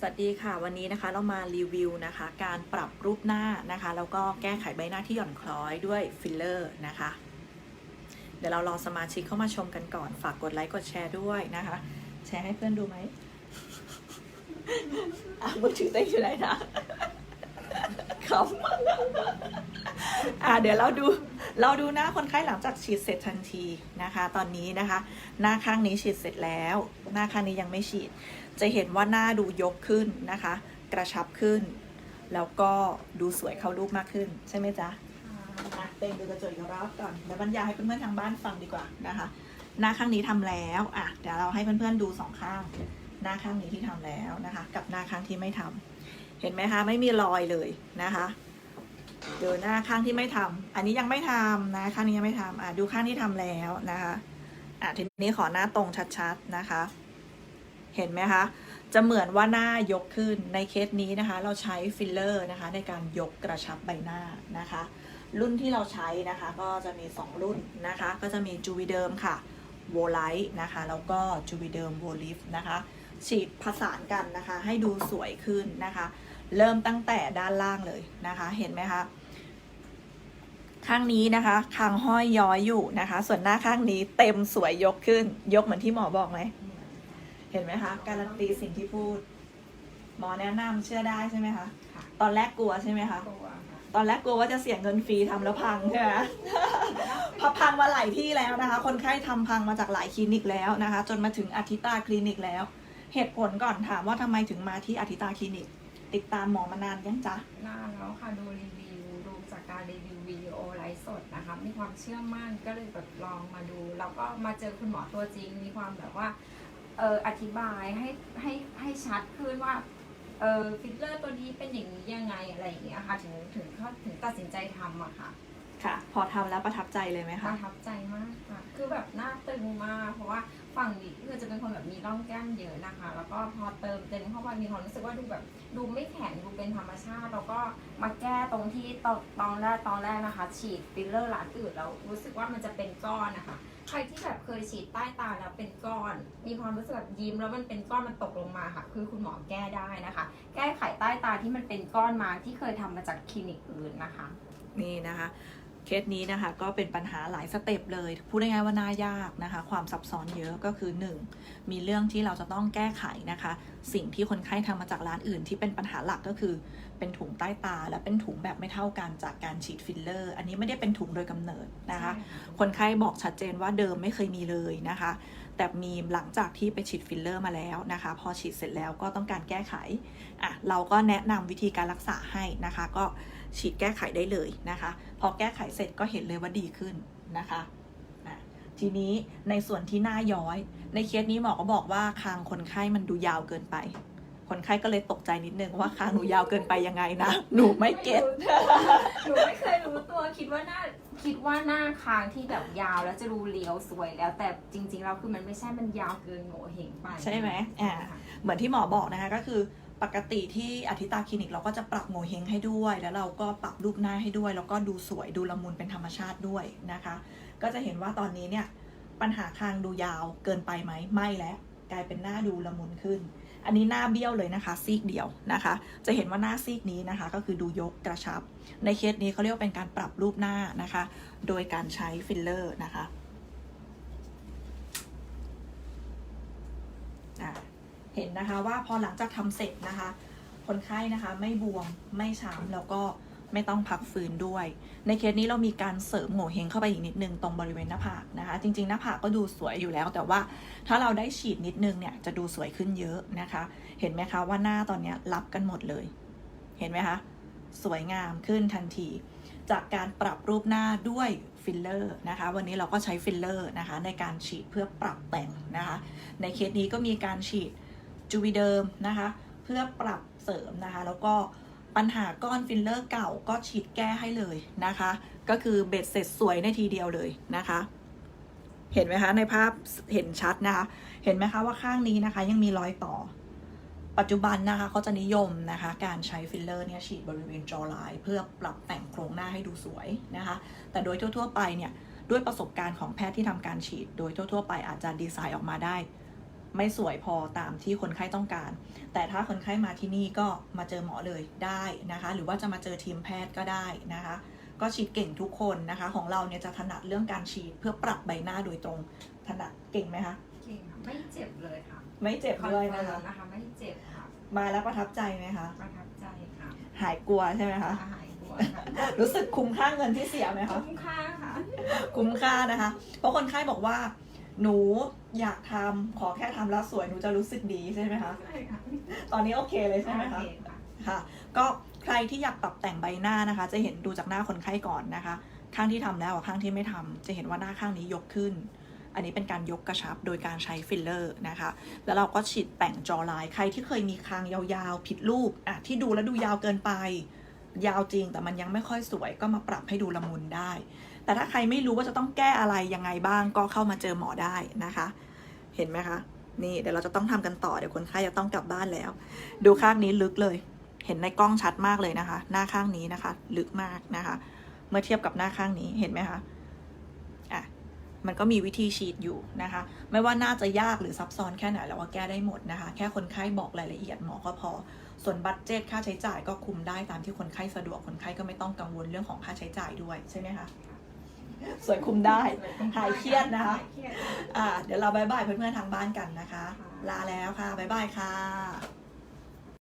สวัสดีค่ะวันนี้นะคะเรามารีวิวนะคะ การปรับรูปหน้านะคะแล้วก็แก้ไขใบหน้าที่หย่อนคล้อยด้วยฟิลเลอร์นะคะ เดี๋ยวเรารอสมาชิกเข้ามาชมกันก่อนฝากกดไลค์กดแชร์ด้วยนะคะ แชร์ให้เพื่อนดูไหมอะมือถือเต้นอยู่ไหนนะขำอะเดี๋ยวเราดูเราดูหน้าคนไข้หลังจากฉีดเสร็จทันทีนะคะ ตอนนี้นะคะ หน้าข้างนี้ฉีดเสร็จแล้ว หน้าข้างนี้ยังไม่ฉีด จะเห็นว่าหน้าดูยกขึ้นนะคะ กระชับขึ้น แล้วก็ดูสวยเข้ารูปมากขึ้น ใช่ไหมจ๊ะเต็งดูกระจกอีกรอบก่อนแล้วบรรยายให้เพื่อนๆทางบ้านฟังดีกว่านะคะ หน้าข้างนี้ทำแล้วอะเดี๋ยวเราให้เพื่อนๆดูสองข้าง หน้าข้างนี้ที่ทำแล้วนะคะ กับหน้าข้างที่ไม่ทำเห็นไหมคะไม่มีรอยเลยนะคะเดี๋ยวหน้าข้างที่ไม่ทำอันนี้ยังไม่ทำนะข้างนี้ยังไม่ทำอะดูข้างที่ทำแล้วนะคะอะทีนี้ขอหน้าตรงชัดๆนะคะ เห็นไหมคะ จะเหมือนว่าหน้ายกขึ้นในเคสนี้นะคะ เราใช้ฟิลเลอร์นะคะ ในการยกกระชับใบหน้านะคะ รุ่นที่เราใช้นะคะก็จะมี 2 รุ่นนะคะ ก็จะมีจูวิเดิมค่ะโวไลท์นะคะ แล้วก็จูวิเดิมโวลิฟนะคะ ฉีดผสานกันนะคะ ให้ดูสวยขึ้นนะคะ เริ่มตั้งแต่ด้านล่างเลยนะคะ เห็นไหมคะข้างนี้นะคะคางห้อยย้อยอยู่นะคะ ส่วนหน้าข้างนี้เต็มสวยยกขึ้น ยกเหมือนที่หมอบอกไหม ห็นไหมคะการันตีสิ่งที่พูด หมอแนะนำเชื่อได้ใช่ไหมคะค่ะ ตอนแรกกลัวใช่ไหมคะ ตัวค่ะตอนแรกกลัวว่าจะเสียเงินฟรีทำแล้วพังใช่ไหม พอพังมาหลายที่แล้วนะคะ คนไข้ทำพังมาจากหลายคลินิกแล้วนะคะ จนมาถึงอาทิตาคลินิกแล้ว เหตุผลก่อนถามว่าทำไมถึงมาที่อาทิตาคลินิก ติดตามหมอมานานยังจ๊ะ นานแล้วค่ะดูรีวิวดูจากการรีวิววิดีโอไลฟ์สดนะคะ มีความเชื่อมั่นก็เลยแบบลองมาดู แล้วก็มาเจอคุณหมอตัวจริง มีความแบบว่า เอออธิบายให้ให้ให้ชัดขึ้นว่าเออฟิลเลอร์ตัวนี้เป็นอย่างนี้ยังไงอะไรอย่างเงี้ยค่ะ ถึงถึงเขาถึงตัดสินใจทำอะค่ะค่ะ พอทำแล้วประทับใจเลยไหมปคะ ระทับใจมากค่ะ คือแบบหน้าตึงมาก เพราะว่าฝั่งนี้คือจะเป็นคนแบบมีร่องแก้มเยอะนะคะ แล้วก็พอเติมเต็มเข้าไปมีความรู้สึกว่าดูแบบ ดูไม่แข็งดูเป็นธรรมชาติ แล้วก็มาแก้ตรงที่ตอนตอนแรกตอนแรกนะคะ ฉีดฟิลเลอร์ร้านอื่นแล้วรู้สึกว่ามันจะเป็นก้อนนะคะ ใครที่แบบเคยฉีดใต้ตาแล้วเป็นก้อน มีความรู้สึกแบบยิ้มแล้วมันเป็นก้อนมันตกลงมาค่ะ คือคุณหมอแก้ได้นะคะ แก้ไขใต้ตาที่มันเป็นก้อนมาที่เคยทำมาจากคลินิกอื่นนะคะ นี่นะคะเคสนี้นะคะก็เป็นปัญหาหลายสเต็ปเลย พูดง่ายๆว่าน่ายากนะคะ ความซับซ้อนเยอะก็คือ 1. มีเรื่องที่เราจะต้องแก้ไขนะคะ สิ่งที่คนไข้ทำมาจากร้านอื่นที่เป็นปัญหาหลักก็คือ เป็นถุงใต้ตา และเป็นถุงแบบไม่เท่ากันจากการฉีดฟิลเลอร์ อันนี้ไม่ได้เป็นถุงโดยกำเนิดนะคะ คนไข้บอกชัดเจนว่าเดิมไม่เคยมีเลยนะคะ แต่มีหลังจากที่ไปฉีดฟิลเลอร์มาแล้วนะคะ พอฉีดเสร็จแล้วก็ต้องการแก้ไขอะเราก็แนะนำวิธีการรักษาให้นะคะ ก็ฉีดแก้ไขได้เลยนะคะ พอแก้ไขเสร็จก็เห็นเลยว่าดีขึ้นนะคะอะทีนี้ในส่วนที่หน้าย้อย ในเคสนี้หมอก็บอกว่าคางคนไข้มันดูยาวเกินไป คนไข้ก็เลยตกใจนิดนึงว่าคางหนูยาวเกินไปยังไงนะ หนูไม่เก็ตหนูไม่เคยรู้ตัวคิดว่าหน้าคิดว่าหน้าคางที่แบบยาวแล้วจะดูเรียวสวยแล้ว แต่จริงๆแล้วคือมันไม่ใช่มันยาวเกินโง่เฮงไปใช่ไหมอ่าเหมือนที่หมอบอกนะคะก็คือปกติที่อธิตาคลินิกเราก็จะปรับโงเฮงให้ด้วย แล้วเราก็ปรับรูปหน้าให้ด้วย แล้วก็ดูสวยดูละมุนเป็นธรรมชาติด้วยนะคะ ก็จะเห็นว่าตอนนี้เนี่ยปัญหาคางดูยาวเกินไปไหมไม่แล้วกลายเป็นหน้าดูละมุนขึ้น อันนี้หน้าเบี้ยวเลยนะคะ ซีกเดียวนะคะ จะเห็นว่าหน้าซีกนี้นะคะ ก็คือดูยกกระชับ ในเคสนี้เขาเรียกว่าเป็นการปรับรูปหน้านะคะ โดยการใช้ฟิลเลอร์นะคะอะเห็นนะคะว่าพอหลังจากทำเสร็จนะคะ คนไข้นะคะไม่บวมไม่ช้ำแล้วก็ ไม่ต้องพักฟื้นด้วย ในเคสนี้เรามีการเสริมโง่เฮงเข้าไปอีกนิดนึงตรงบริเวณหน้าผากนะคะ จริงๆ หน้าผากก็ดูสวยอยู่แล้ว แต่ว่าถ้าเราได้ฉีดนิดนึงเนี่ยจะดูสวยขึ้นเยอะนะคะ เห็นไหมคะว่าหน้าตอนนี้รับกันหมดเลย เห็นไหมคะสวยงามขึ้นทันที จากการปรับรูปหน้าด้วยฟิลเลอร์นะคะ วันนี้เราก็ใช้ฟิลเลอร์นะคะ ในการฉีดเพื่อปรับแต่งนะคะ ในเคสนี้ก็มีการฉีดจูวีเดิมนะคะ เพื่อปรับเสริมนะคะ แล้วก็ ปัญหาก้อนฟิลเลอร์เก่าก็ฉีดแก้ให้เลยนะคะ ก็คือเบ็ดเสร็จสวยในทีเดียวเลยนะคะ เห็นไหมคะในภาพเห็นชัดนะคะ เห็นไหมคะว่าข้างนี้นะคะ ยังมีรอยต่อ ปัจจุบันนะคะเขาจะนิยมนะคะ การใช้ฟิลเลอร์เนี่ยฉีดบริเวณจอไลน์เพื่อปรับแต่งโครงหน้าให้ดูสวยนะคะ แต่โดยทั่ว ๆ ไปเนี่ยด้วยประสบการณ์ของแพทย์ที่ทำการฉีด โดยทั่ว ๆ ไปอาจจะดีไซน์ออกมาได้ ไม่สวยพอตามที่คนไข้ต้องการ แต่ถ้าคนไข้มาที่นี่ก็มาเจอหมอเลยได้นะคะ หรือว่าจะมาเจอทีมแพทย์ก็ได้นะคะ ก็ฉีดเก่งทุกคนนะคะ ของเราเนี่ยจะถนัดเรื่องการฉีดเพื่อปรับใบหน้าโดยตรงถนัดเก่งไหมคะเก่งค่ะไม่เจ็บเลยค่ะไม่เจ็บคอนด้วยเฟินะร์คะมนะคะไม่เจ็บค่ะมาแล้วประทับใจไหมคะประทับใจค่ะหายกลัวใช่ไหมคะ หายกลัวค่ะรู้สึกคุ้มค่าเงินที่เสียไหมคะ คุ้มค่าค่ะ คุ้มค่านะคะ เพราะคนไข้บอกว่า หนูอยากทำขอแค่ทำแล้วสวยหนูจะรู้สึกดีใช่ไหมคะ ใช่ค่ะตอนนี้โอเคเลยใช่ไหมคะ โอเค่ะค่ะ ก็ใครที่อยากปรับแต่งใบหน้านะคะ จะเห็นดูจากหน้าคนไข้ก่อนนะคะ ข้างที่ทำแล้วกับข้างที่ไม่ทำจะเห็นว่าหน้าข้างนี้ยกขึ้น อันนี้เป็นการยกกระชับโดยการใช้ฟิลเลอร์นะคะ แล้วเราก็ฉีดแต่งจอไลน์ใครที่เคยมีคางยาวๆ ผิดรูปอะที่ดูแล้วดูยาวเกินไป ยาวจริงแต่มันยังไม่ค่อยสวยก็มาปรับให้ดูละมุนได้ แต่ถ้าใครไม่รู้ว่าจะต้องแก้อะไรยังไงบ้างก็เข้ามาเจอหมอได้นะคะ เห็นไหมคะ นี่เดี๋ยวเราจะต้องทำกันต่อเดี๋ยวคนไข้จะต้องกลับบ้านแล้ว ดูข้างนี้ลึกเลย เห็นในกล้องชัดมากเลยนะคะ หน้าข้างนี้นะคะ ลึกมากนะคะ เมื่อเทียบกับหน้าข้างนี้เห็นไหมคะอะมันก็มีวิธีฉีดอยู่นะคะ ไม่ว่าน่าจะยากหรือซับซ้อนแค่ไหนเราก็แก้ได้หมดนะคะ แค่คนไข้บอกรายละเอียดหมอก็พอ ส่วนบัตเจตค่าใช้จ่ายก็คุมได้ตามที่คนไข้สะดวกคนไข้ก็ไม่ต้องกังวลเรื่องของค่าใช้จ่ายด้วยใช่ไหมคะ สวยคุมได้หายเครียดนะคะอ่าเดี๋ยวเราบายบายเพื่อนๆทางบ้านกันนะคะ ลาแล้วค่ะบายบายค่ะ